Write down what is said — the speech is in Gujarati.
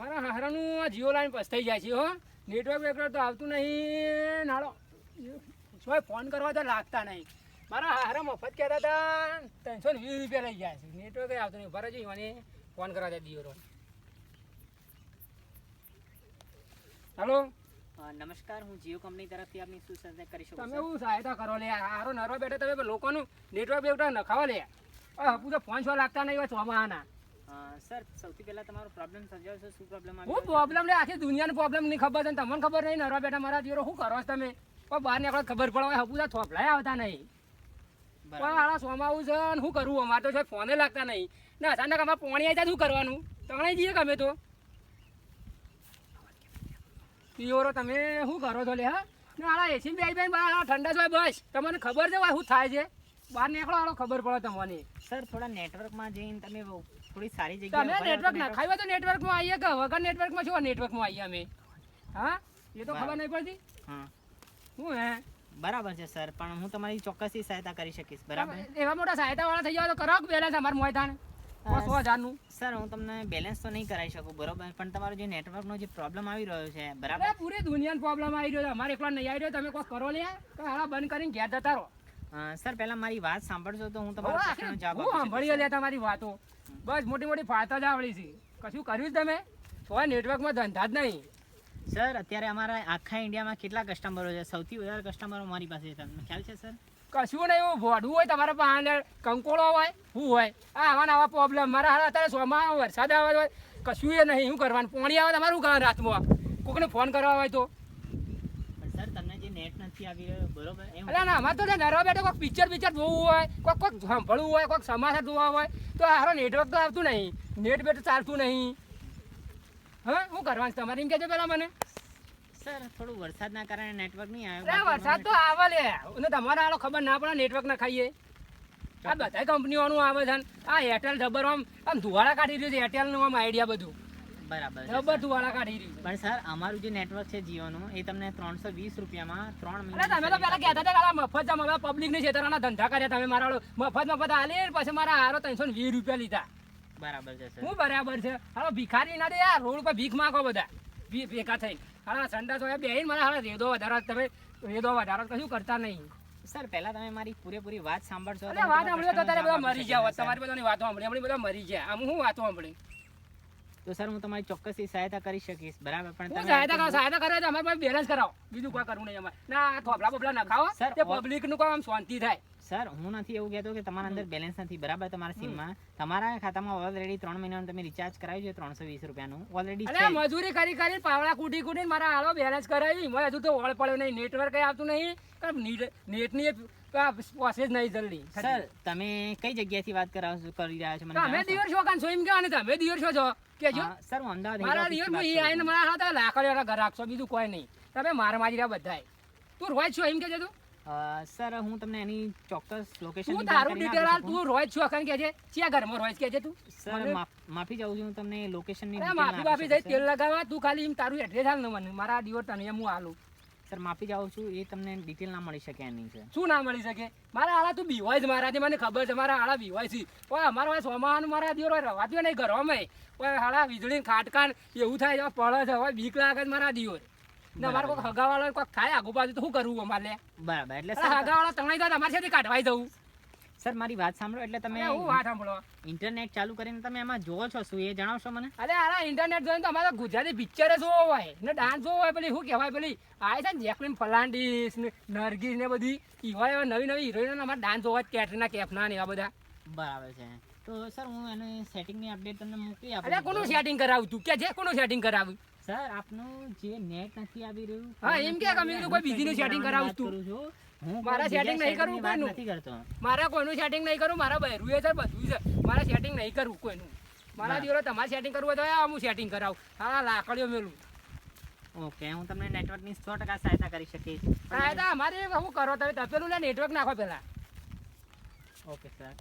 મારા હારાનું આ જીઓ લાઈન પસ્તાઈ જાય છે હો. નેટવર્ક વેટવર્ક તો આવતું નહીં નાળો. સોય ફોન કરવા તો લાગતા નહીં. મારા હારા મફત કહેતા હતા ત્રણસો ને વીસ રૂપિયા લઈ જાય છે. નેટવર્ક આવતું નહીં. ભરે છે મને ફોન કરવા દે દિયો હલો. નમસ્કાર. હું જીઓ કંપની તરફથી આપની શું સહાયતા કરી શકું તમે? હું સહાયતા કરો લે. હારો નરવા બેઠા તમે લોકોનું નેટવર્ક બેટવર્ક નખાવો લે. હપુ તો ફોન છો લાગતા નહીં હોય ચોમાહાના. સર સૌથી પહેલા તમારો પ્રોબ્લેમ સમજાવશો શું પ્રોબ્લેમ આવ્યો હું પ્રોબ્લેમ લે આખી દુનિયાનો પ્રોબ્લેમ નહીં ખબર છે તમને ખબર નહીં? નરવા બેઠા મારા દીરો શું કરો છો તમે? પણ બહાર નીકળો ખબર પડે હપુ તો થોપલાય આવતા નહીં. પણ. આળા સોમાવું છે ને શું કરવું? અમારે તો છે ફોને લાગતા નહીં. ને અચાનક અમારે પોણી આવી જાય શું કરવાનું? તણાઈ જઈએ ગમે તો? પિયોરો તમે શું કરો છો લે હા? ને આળા એસી બે બે ઠંડા છો બસ. તમને ખબર છે શું થાય છે? બહાર નીકળો આળો ખબર પડે તમને. સર થોડા નેટવર્કમાં જઈને તમે થોડી સારી જગ્યા જગ્યાએ ઊભા નેટવર્ક ના ખાઈ તો નેટવર્કમાં આવીએ કે વગર નેટવર્કમાં શું નેટવર્કમાં આવીએ અમે. હા? એ તો ખબર નહીં પડતી? હા. શું હે? બરાબર છે સર પણ હું તમારી ચોક્કસથી સહાયતા કરી શકીશ બરાબર? એવા મોટા સહાયતા વાળા થઈ જાવ તો કરો બેલેન્સ અમારે મોયતાણ સર હું તમને બેલેન્સ તો નહીં કરાવી શકું બરોબર? પણ તમારો જે નેટવર્કનો જે પ્રોબ્લેમ આવી રહ્યો છે બરાબર? પૂરી દુનિયાનો પ્રોબ્લેમ આવી રહ્યો છે. અમારે એકલા નહીં આવી રહ્યો તમે કોઈ કરો લે તો હાલા બંધ કરીને ઘેર જતા રહો. સર પહેલા મારી વાત સાંભળશો તો હું તમારા પ્રશ્નનો જવાબ આપું સાંભળી. લે તમારી વાતો. બસ મોટી મોટી ફાળતા જ આવડી છે. કશું કર્યું જ તમે? તો નેટવર્કમાં ધંધા જ નહીં. સર અત્યારે અમારા આખા ઇન્ડિયામાં કેટલા કસ્ટમરો છે? સૌથી વધારે કસ્ટમરો મારી પાસે છે. તમને ખ્યાલ છે સર? કશું નહીં એવું ભોડવું હોય તમારા પાસે કંકોળો હોય શું હોય. આ આવા આવા પ્રોબ્લેમ મારા હાલ અત્યારે સોમાં વરસાદ આવે હોય કશું એ નહીં. શું કરવાનું? પાણી આવે તમારું કરવાનું રાતમાં. કોકને ફોન કરવા હોય તો. નેટ નથી આવી રહ્યો બરોબર? એટલે ના અમારે તો નરવા બેઠો કોઈક પિક્ચર પિક્ચર જોવું હોય કોઈક કોઈક સાંભળવું હોય કોઈક સમાચાર જોવા હોય તો હારો નેટવર્ક તો આવતું નહીં. નેટ બેટ ચાલતું નહીં. હા શું કરવાનું તમારે એમ કહેજો પેલા મને. સર થોડું વરસાદના કારણે નેટવર્ક નહીં આવ્યો. વરસાદ તો આવે લે. અને તમારે આનો ખબર ના પડે નેટવર્ક ના ખાઈએ. આ બધા કંપનીઓનું આવે છે. આ એરટેલ જબર આમ આમ ધુવાળા કાઢી રહ્યું છે એરટેલનું આમ આઈડિયા બધું. બરાબર છે, જબર સર. કાઢી રહ્યું પણ સર અમારું જે નેટવર્ક છે જીઓનું એ તમને ત્રણસો વીસ રૂપિયામાં ત્રણ મહિના તમે તો પેલા કહેતા હતા મફત અમે પબ્લિકની છેતરાના ધંધા કર્યા તમે મારા મફત મફત આલે પછી મારા હારો ત્રણસો વીસ રૂપિયા લીધા. બરાબર છે સર. હું બરાબર છે. હાલો ભિખારી ના દે યાર રોડ પર ભીખ માંગો બધા. ભેગા થઈ હાલા સંડા તો બેહીને મારા હાલા રેદો વધારા તમે રેદો વધારા કશું કરતા નહીં. સર પહેલા તમે મારી પૂરેપૂરી વાત સાંભળશો તો વાત સાંભળ્યો તો તારે બધા મરી જાય તમારી બધાની વાતો સાંભળી હમણાં બધા મરી જાય આમ હું વાતો સાંભળી? તો સર હું તમારી ચોક્કસથી સહાયતા કરી શકીશ. બરાબર પણ તમે સહાયતા કરો સહાયતા કરો તો અમારે પાસે બેલેન્સ કરાવો. બીજું કોઈ કરવું નહીં અમારે. ના થોપલા બોપલા નખાવો સર, તે પબ્લિકનું કામ શાંતિ થાય. સર હું નથી એવું કહેતો કે તમારા અંદર બેલેન્સ નથી. બરાબર તમારા સિમમાં તમારા ખાતામાં ઓલરેડી ત્રણ મહિનાનું તમે રિચાર્જ કરાવ્યું છે ત્રણસો વીસ રૂપિયાનું. ઓલરેડી અરે મજૂરી કરી કરી પાવડા કૂટી કૂટી મારા હાલો બેલેન્સ કરાવી. મેં હજુ તો ઓળ પડ્યો નહીં નેટવર્ક આવતું નહીં. નેટની પ્રોસેસ નહીં જલ્દી. સર તમે કઈ જગ્યાથી વાત કરાવો કરી રહ્યા છો? મને તમે દિવર છો કાન છો? એમ કહેવાનું તમે દિવર છો છો. કેજો. સર હું અમદાવાદ મારા હેડ હું આવીને મારા હાથ લાકડીવાળા ઘર રાખશો બીજું કોઈ નહીં. તમે માર મારી રહ્યા બધાય. તું રોજ છો એમ કેજે તું? સર હું તમને એની ચોક્કસ લોકેશન તું તારું ડિટેલ હાલ તું રોજ છો અખન કેજે? ચિયા ઘરમાં રોજ કેજે તું? સર માફ- જાઉં છું તમને લોકેશનની માફી માફી જઈ તેલ લગાવવા તું ખાલી એમ તારું એડ્રેસ હાલ ન મને. મારા દિયોર તને હું હાલું સર માફી જાઉં છું એ તમને ડિટેલ ના મળી શકે એની છે. શું ના મળી શકે? મારા હાલા તું બીવાય જ મારાથી મને ખબર છે મારા આળા બીવાય છે. ઓય અમારો હોય સોમાન મારા દિવસ રવાતી નહીં ઘરોમાં. ઓય હાળા વીજળી ખાટકાન એવું થાય છે પડે છે હવે બીક લાગે મારા દિયોર ને અમારે કોઈક હગાવાળો કોઈક થાય આગુ બાજુ તો શું કરવું અમારે? બરાબર એટલે હગાવાળા તણાઈ જાય અમારે સાથે કાઢવાઈ જવું. સર મારી વાત સાંભળો એટલે તમે હું વાત સાંભળો. ઇન્ટરનેટ ચાલુ કરીને તમે એમાં જોવો છો શું એ જણાવશો મને? અરે આ ઇન્ટરનેટ જોઈને તો અમારે ગુજરાતી પિક્ચર જોવો હોય ને ડાન્સ જોવો હોય પેલી શું કહેવાય પેલી? આ છે ને જેકલિન ફલાન્ડીસ ને નરગીસ ને બધી એવા એવા નવી નવી હિરોઈનો અમારે ડાન્સ જોવા કેટરીના કેફના ને એવા બધા. બરાબર છે. તો સર હું એને સેટિંગની અપડેટ તમને મોકલી આપું. અરે કોનું સેટિંગ કરાવું તું? કે જે કોનું સેટિંગ કરાવું? સર આપનું જે નેટ નથી આવી રહ્યું હા, એમ કે અમે તો કોઈ બીજીનું સેટિંગ કરાવું છું. હું મારા સેટિંગ નહીં વાત કોઈનું. નથી કરતો. મારે કોઈનું સેટિંગ નહીં કરું મારા બહેરું છે બધું છે. મારે સેટિંગ નહીં કરવું કોઈનું. મારા. દિવસ તમારે સેટિંગ કરવું હોય તો હું સેટિંગ કરાવું. હા લાકડીઓ મેલું. ઓકે હું તમને નેટવર્કની સો ટકા સહાયતા કરી શકીશ. સહાયતા અમારે શું કરો તમે તપેલું લે નેટવર્ક નાખો પેલા. Okay sir.